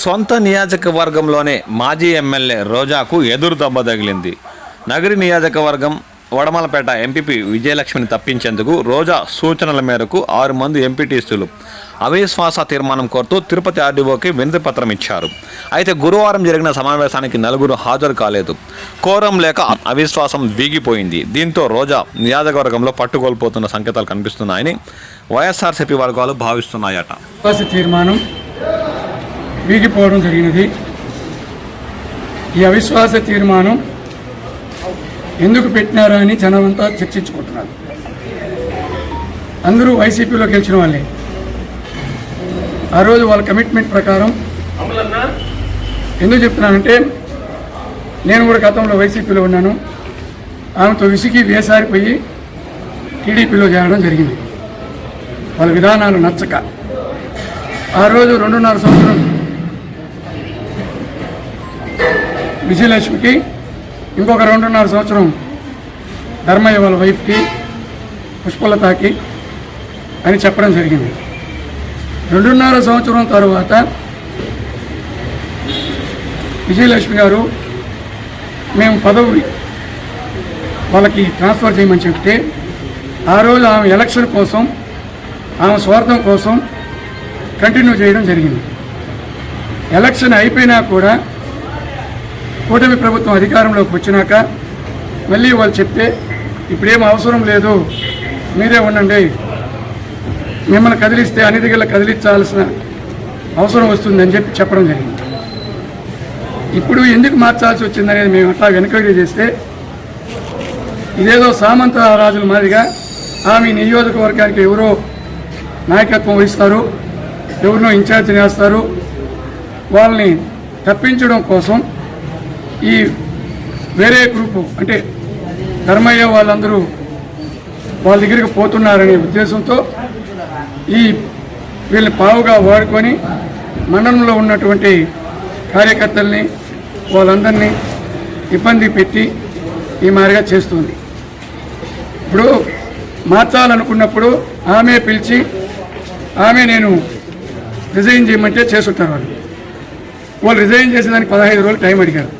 సొంత నియోజకవర్గంలోనే మాజీ ఎమ్మెల్యే రోజాకు ఎదురు దెబ్బ తగిలింది. నగరి నియోజకవర్గం వడమలపేట ఎంపీపీ విజయలక్ష్మిని తప్పించేందుకు రోజా సూచనల మేరకు ఆరు మంది ఎంపీటీసీలు అవిశ్వాస తీర్మానం కోరుతూ తిరుపతి ఆర్డీఓకి వినతి పత్రం ఇచ్చారు. అయితే గురువారం జరిగిన సమావేశానికి నలుగురు హాజరు కాలేదు. కోరం లేక అవిశ్వాసం వీగిపోయింది. దీంతో రోజా నియోజకవర్గంలో పట్టుకోల్పోతున్న సంకేతాలు కనిపిస్తున్నాయని వైఎస్ఆర్సీపీ వర్గాలు భావిస్తున్నాయట. తీర్మానం వీగిపోవడం జరిగినది. ఈ అవిశ్వాస తీర్మానం ఎందుకు పెట్టినారా అని జనమంతా చర్చించుకుంటున్నారు. అందరూ వైసీపీలో గెలిచిన వాళ్ళే. ఆ రోజు వాళ్ళ కమిట్మెంట్ ప్రకారం ఎందుకు చెప్తున్నానంటే నేను కూడా గతంలో వైసీపీలో ఉన్నాను. ఆమెతో విసిగి వేసారిపోయి టీడీపీలో చేరడం జరిగింది. వాళ్ళ విధానాలు నచ్చక. ఆ రోజు రెండున్నర సంవత్సరం విజయలక్ష్మికి ఇంకొక రెండున్నర సంవత్సరం ధర్మయ్య వాళ్ళ వైఫ్కి పుష్పలతాకి అని చెప్పడం జరిగింది. రెండున్నర సంవత్సరం తర్వాత విజయలక్ష్మి గారు మేము పదవి వాళ్ళకి ట్రాన్స్ఫర్ చేయమని చెప్తే ఆ రోజు ఆమె ఎలక్షన్ కోసం ఆమె స్వార్థం కోసం కంటిన్యూ చేయడం జరిగింది. ఎలక్షన్ అయిపోయినా కూడా కూటమి ప్రభుత్వం అధికారంలోకి వచ్చినాక మళ్ళీ వాళ్ళు చెప్తే ఇప్పుడేం అవసరం లేదు మీరే ఉండండి. మిమ్మల్ని కదిలిస్తే అన్ని దగ్గర కదిలించాల్సిన అవసరం వస్తుందని చెప్పి చెప్పడం జరిగింది. ఇప్పుడు ఎందుకు మార్చాల్సి వచ్చిందనేది మేము అట్లా వెనకడి చేస్తే ఇదేదో సామంత రాజుల మాదిరిగా ఆమె నియోజకవర్గానికి ఎవరో నాయకత్వం వహిస్తారు ఎవరినో ఇన్ఛార్జిని వేస్తారు. వాళ్ళని తప్పించడం కోసం ఈ వేరే గ్రూపు అంటే ధర్మయ్య వాళ్ళందరూ వాళ్ళ దగ్గరికి పోతున్నారనే ఉద్దేశంతో ఈ వీళ్ళని పావుగా వాడుకొని మండలంలో ఉన్నటువంటి కార్యకర్తల్ని వాళ్ళందరినీ ఇబ్బంది పెట్టి ఈ మాదిరిగా చేస్తుంది. ఇప్పుడు మార్చాలనుకున్నప్పుడు ఆమె పిలిచి ఆమె నేను రిజైన్ చేయమంటే చేస్తుంటారు వాళ్ళు. వాళ్ళు రిజైన్ చేసేదానికి పదహైదు రోజులు టైం అడిగారు.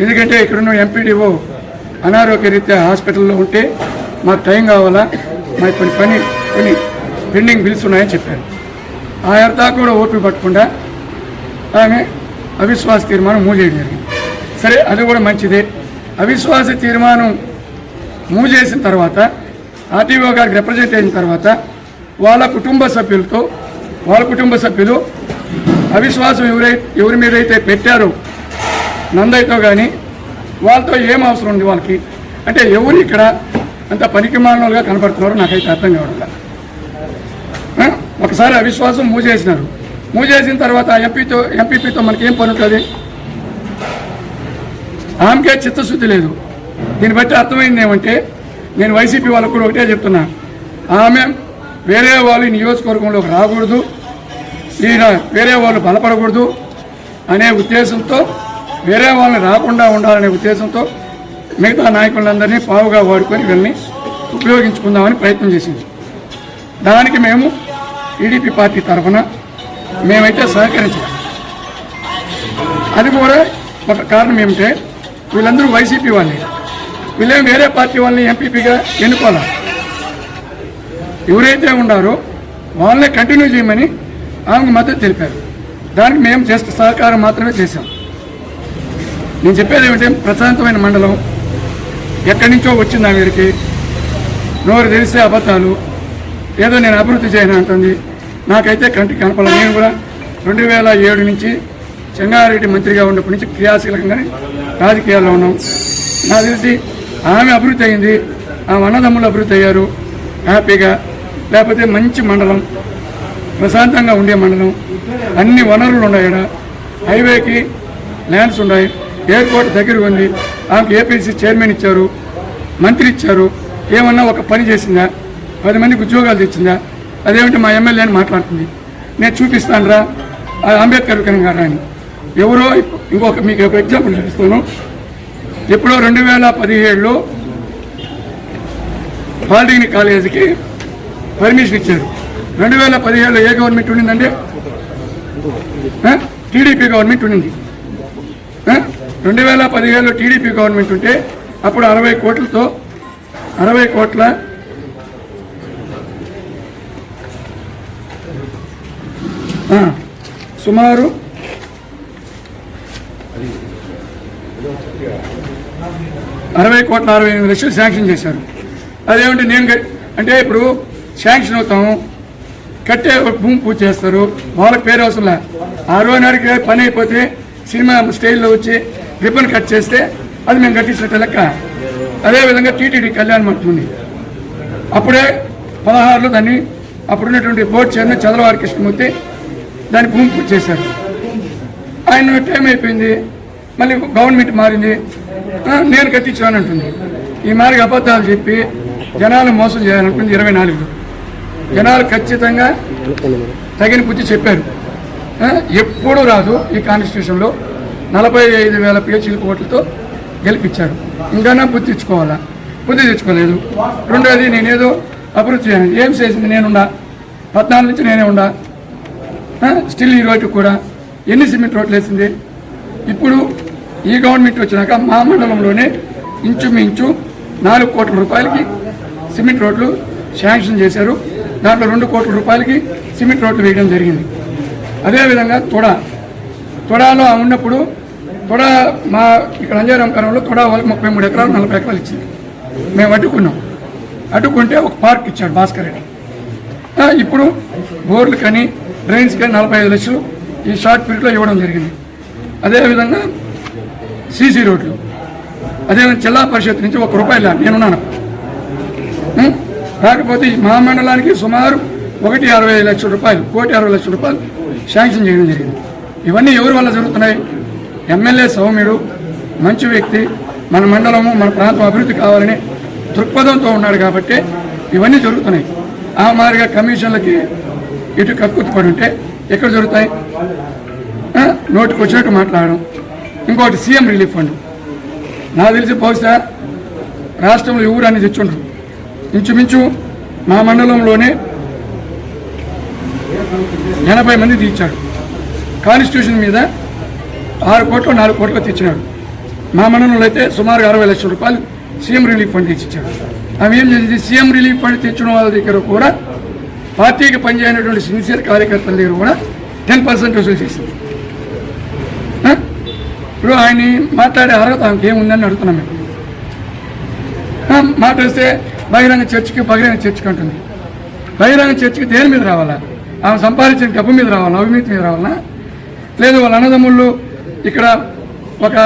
ఎందుకంటే ఇక్కడున్న ఎంపీడీఓ అనారోగ్య రీత్యా హాస్పిటల్లో ఉంటే మాకు టైం కావాలా మాకు కొన్ని పని కొన్ని పెండింగ్ బిల్స్ ఉన్నాయని చెప్పారు. ఆ అర్థా కూడా ఓపిక పట్టకుండా ఆమె అవిశ్వాస తీర్మానం మూజేయడం జరిగింది. సరే అది కూడా మంచిదే. అవిశ్వాస తీర్మానం మూజేసిన తర్వాత ఆర్టీఓ గారికి రిప్రజెంట్ అయిన తర్వాత వాళ్ళ కుటుంబ సభ్యులతో వాళ్ళ కుటుంబ సభ్యులు అవిశ్వాసం ఎవరై ఎవరి మీద అయితే పెట్టారో నందయ్యతో కానీ వాళ్ళతో ఏం అవసరం ఉంది వాళ్ళకి? అంటే ఎవరు ఇక్కడ అంత పనికి మానవులుగా కనపడుతున్నారో నాకైతే అర్థం కావడం ఒకసారి అవిశ్వాసం మూసేసినారు. మూసేసిన తర్వాత ఎంపీతో ఎంపీపీతో మనకి ఏం పనుతుంది ఆమెకే చిత్తశుద్ధి లేదు. దీన్ని బట్టి అర్థమైంది ఏమంటే నేను వైసీపీ వాళ్ళకు కూడా ఒకటే చెప్తున్నా. ఆమె వేరే వాళ్ళు నియోజకవర్గంలోకి రాకూడదు. ఈయన వేరే వాళ్ళు బలపడకూడదు అనే ఉద్దేశంతో వేరే వాళ్ళని రాకుండా ఉండాలనే ఉద్దేశంతో మిగతా నాయకులందరినీ పావుగా వాడుకొని వీళ్ళని ఉపయోగించుకుందామని ప్రయత్నం చేసింది. దానికి మేము టీడీపీ పార్టీ తరఫున మేమైతే సహకరించాం. అది కూడా ఒక కారణం ఏమిటంటే వీళ్ళందరూ వైసీపీ వాళ్ళే. వీళ్ళేం వేరే పార్టీ వాళ్ళని ఎంపీపీగా ఎన్నుకోవాలి? ఎవరైతే ఉన్నారో వాళ్ళనే కంటిన్యూ చేయమని ఆమెకు మద్దతు తెలిపారు. దానికి మేము జస్ట్ సహకారం మాత్రమే చేశాం. నేను చెప్పేది ఏమిటంటే ప్రశాంతమైన మండలం. ఎక్కడి నుంచో వచ్చింది ఆ వీరికి నోరు తెలిసే అబద్ధాలు. ఏదో నేను అభివృద్ధి చేయను అంటుంది. నాకైతే కంటికి కనపడలేదు నేను కూడా రెండు వేల ఏడు నుంచి చెంగారెడ్డి మంత్రిగా ఉన్నప్పటి నుంచి క్రియాశీలకంగానే రాజకీయాల్లో ఉన్నాం. నాకు తెలిసి ఆమె అభివృద్ధి అయింది. ఆమె అన్నదమ్ములు అభివృద్ధి అయ్యారు. హ్యాపీగా. లేకపోతే మంచి మండలం. ప్రశాంతంగా ఉండే మండలం. అన్ని వనరులు ఉన్నాయి హైవేకి ల్యాండ్స్ ఉన్నాయి. ఎయిర్పోర్ట్ దగ్గర ఉంది. ఆమెకు ఏపీసీ చైర్మన్ ఇచ్చారు మంత్రి ఇచ్చారు. ఏమన్నా ఒక పని చేసిందా? పది మందికి ఉద్యోగాలు తెచ్చిందా? అదేమిటి మా ఎమ్మెల్యే అని మాట్లాడుతుంది. నేను చూపిస్తాను రా ఆ అంబేద్కర్ విగ్రహం గారు అని ఎవరో ఇంకొక మీకు ఒక ఎగ్జాంపుల్ చూపిస్తాను. ఎప్పుడో రెండు వేల పదిహేడులో పాలిటెక్నిక్ కాలేజీకి పర్మిషన్ ఇచ్చారు. రెండు వేల పదిహేడులో ఏ గవర్నమెంట్ ఉండిందండి? టీడీపీ గవర్నమెంట్ ఉండింది. రెండు వేల పదిహేనులో టీడీపీ గవర్నమెంట్ ఉంటే అప్పుడు అరవై కోట్లతో అరవై కోట్ల సుమారు అరవై కోట్ల అరవై ఎనిమిది లక్షలు శాంక్షన్ చేశారు. అదేమంటే నేను అంటే ఇప్పుడు శాంక్షన్ అవుతాము కట్టే ఒక భూమి పూజ చేస్తారు వాళ్ళకి పేరు అవసరం లే. ఆ రోజు నాడికి పని అయిపోతే సినిమా స్టైల్లో వచ్చి రిబ్బన్ కట్ చేస్తే అది మేము కట్టించినట్టు లెక్క. అదేవిధంగా టీటీడీ కళ్యాణ మంటపం అప్పుడే పదహారులో దాన్ని అప్పుడున్నటువంటి బోర్డు చైర్మన్ చంద్రవారి కృష్ణమూర్తి దాన్ని భూమి పూజ చేశారు. ఆయన టైం అయిపోయింది. మళ్ళీ గవర్నమెంట్ మారింది. నేను కట్టించాను అంటుంది. ఈ మారికి అబద్ధాలు చెప్పి జనాలు మోసం చేయాలనుకుంది ఇరవై నాలుగులో. జనాలు ఖచ్చితంగా తగిన బుద్ధి చెప్పారు. ఎప్పుడూ రాదు ఈ కాన్స్టిట్యూషన్లో. నలభై ఐదు వేల పేచీల ఓట్లతో గెలిపించారు. ఇంకా బుద్ధి తెచ్చుకోవాలా? బుద్ధి తెచ్చుకోలేదు. రెండోది నేనేదో అభివృద్ధి చేయను ఏం చేసింది నేనుండా? పద్నాలుగు నుంచి నేనే ఉండా? స్టిల్ ఈ రోజు కూడా ఎన్ని సిమెంట్ రోడ్లు వేసింది? ఇప్పుడు ఈ గవర్నమెంట్ వచ్చినాక మా మండలంలోనే ఇంచుమించు నాలుగు కోట్ల రూపాయలకి సిమెంట్ రోడ్లు శాంక్షన్ చేశారు. దాంట్లో రెండు కోట్ల రూపాయలకి సిమెంట్ రోడ్లు వేయడం జరిగింది. అదేవిధంగా తొడ. తొడాలో ఆ ఉన్నప్పుడు తొడ మా ఇక్కడ అంజారం కాలంలో తొడ వాళ్ళకి ముప్పై మూడు ఎకరాలు నలభై ఎకరాలు ఇచ్చింది. మేము అడ్డుకున్నాం. అడ్డుకుంటే ఒక పార్క్ ఇచ్చాడు భాస్కర్ రెడ్డి. ఇప్పుడు బోర్లు కానీ డ్రైన్స్ కానీ నలభై ఐదు లక్షలు ఈ షార్ట్ పీరియడ్లో ఇవ్వడం జరిగింది. అదేవిధంగా సీసీ రోడ్లు. అదేవిధంగా జిల్లా పరిషత్ నుంచి ఒక రూపాయలు నేనున్నాను కాకపోతే ఈ మా మండలానికి సుమారు ఒకటి అరవై ఐదు లక్షల రూపాయలు కోటి అరవై లక్షల రూపాయలు శాంక్షన్ చేయడం జరిగింది. ఇవన్నీ ఎవరి వల్ల జరుగుతున్నాయి? ఎమ్మెల్యే సౌమ్యుడు మంచి వ్యక్తి మన మండలము మన ప్రాంతం అభివృద్ధి కావాలని దృక్పథంతో ఉన్నాడు కాబట్టి ఇవన్నీ జరుగుతున్నాయి. ఆ మాదిరిగా కమిషన్లకి ఇటు కక్కుతుపడి ఉంటే ఎక్కడ జరుగుతాయి? ఆ? నోటికి వచ్చినట్టు మాట్లాడడం. ఇంకోటి సీఎం రిలీఫ్ ఫండ్. నాకు తెలిసి బహుశా రాష్ట్రంలో ఎవరు అని తెచ్చుండ్రు? ఇంచుమించు మా మండలంలోనే ఎనభై మంది తీర్చాడు కాన్స్టిట్యూషన్ మీద ఆరు కోట్లు నాలుగు కోట్లు తెచ్చినాడు మా మనంలో అయితే సుమారుగా అరవై లక్షల రూపాయలు సీఎం రిలీఫ్ ఫండ్ తెచ్చిచ్చాడు అవి ఏం చేసింది? సీఎం రిలీఫ్ ఫండ్ తెచ్చిన వాళ్ళ దగ్గర కూడా పార్టీకి పనిచేయనటువంటి సిన్సియర్ కార్యకర్తల దగ్గర కూడా టెన్ పర్సెంట్ వసూలు చేసింది. ఇప్పుడు ఆయన్ని మాట్లాడే అర్హత ఆమెకి ఏముందని అడుగుతున్నాం మేము. మాట వస్తే బహిరంగ చర్చికి బహిరంగ చర్చికి అంటుంది. బహిరంగ చర్చికి దేని మీద రావాలా? ఆమె సంపాదించిన డబ్బు మీద రావాలా? అవినీతి మీద రావాలా? లేదు వాళ్ళ అన్నదమ్ముళ్ళు ఇక్కడ ఒక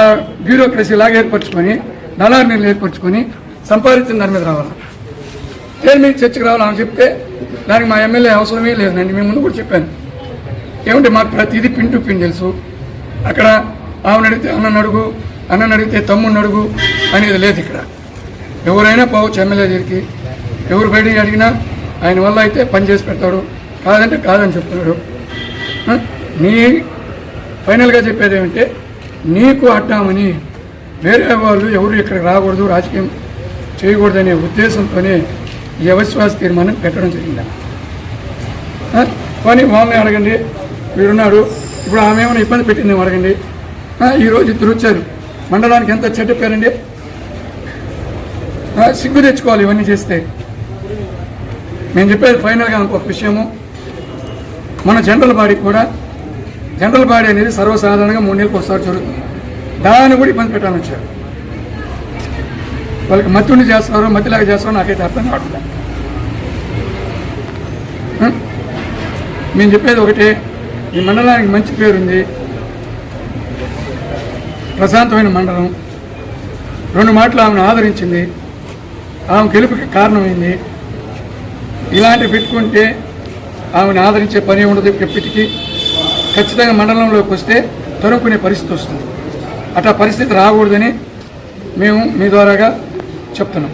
బ్యూరోక్రసీ లాగా ఏర్పరచుకొని దళారుని ఏర్పరచుకొని సంపాదించిన దాని మీద రావాలా. దేని మీద చర్చకు రావాలా ఆమె చెప్తే దానికి మా ఎమ్మెల్యే అవసరమే లేదండి మేము ముందు కూడా చెప్పాను. ఏమంటే మాకు ప్రతిదీ పిన్ టు పిన్ తెలుసు. అక్కడ ఆమెను అడిగితే అన్నను అడుగు అన్నను అడిగితే తమ్ముడిని అడుగు అనేది లేదు ఇక్కడ. ఎవరైనా పోవచ్చు ఎమ్మెల్యే దగ్గరికి. ఎవరు బయటికి అడిగినా ఆయన వల్ల అయితే పని చేసి పెడతాడు. కాదంటే కాదని చెప్తున్నాడు నీ ఫైనల్గా చెప్పేది ఏమంటే నీకు అడ్డామని వేరే వాళ్ళు ఎవరు ఇక్కడికి రాకూడదు రాజకీయం చేయకూడదనే ఉద్దేశంతోనే ఈ అవిశ్వాస తీర్మానం పెట్టడం జరిగింది కానీ వాళ్ళని అడగండి వీడున్నాడు ఇప్పుడు ఆమె ఏమైనా ఇబ్బంది పెట్టింది అడగండి. ఈరోజు ఇద్దరు వచ్చారు మండలానికి ఎంత చెడ్డ పేరండి? సిగ్గు తెచ్చుకోవాలి ఇవన్నీ చేస్తే. నేను చెప్పేది ఫైనల్గా ఇంకొక విషయము. మన జనరల్ బాడీ కూడా జనరల్ బాడీ అనేది సర్వసాధారణంగా మూడు నెలలకు ఒకసారి జరుగుతుంది. దాన్ని కూడా ఇబ్బంది పెట్టాలని వచ్చారు. వాళ్ళకి మత్తుని చేస్తున్నారో మత్తిలాగా చేస్తారో నాకైతే అర్థం కావట్లేదు. మేము చెప్పేది ఒకటే ఈ మండలానికి మంచి పేరుంది. ప్రశాంతమైన మండలం. రెండు మాటలు ఆమెను ఆదరించింది. ఆమె గెలుపుకి కారణమైంది. ఇలాంటివి పెట్టుకుంటే ఆమెను ఆదరించే పని ఉండదు ఎప్పటికీ ఖచ్చితంగా మండలంలోకి వస్తే తరుక్కునే పరిస్థితి వస్తుంది. అట్లా పరిస్థితి రాకూడదని మేము మీ ద్వారాగా చెప్తున్నాం.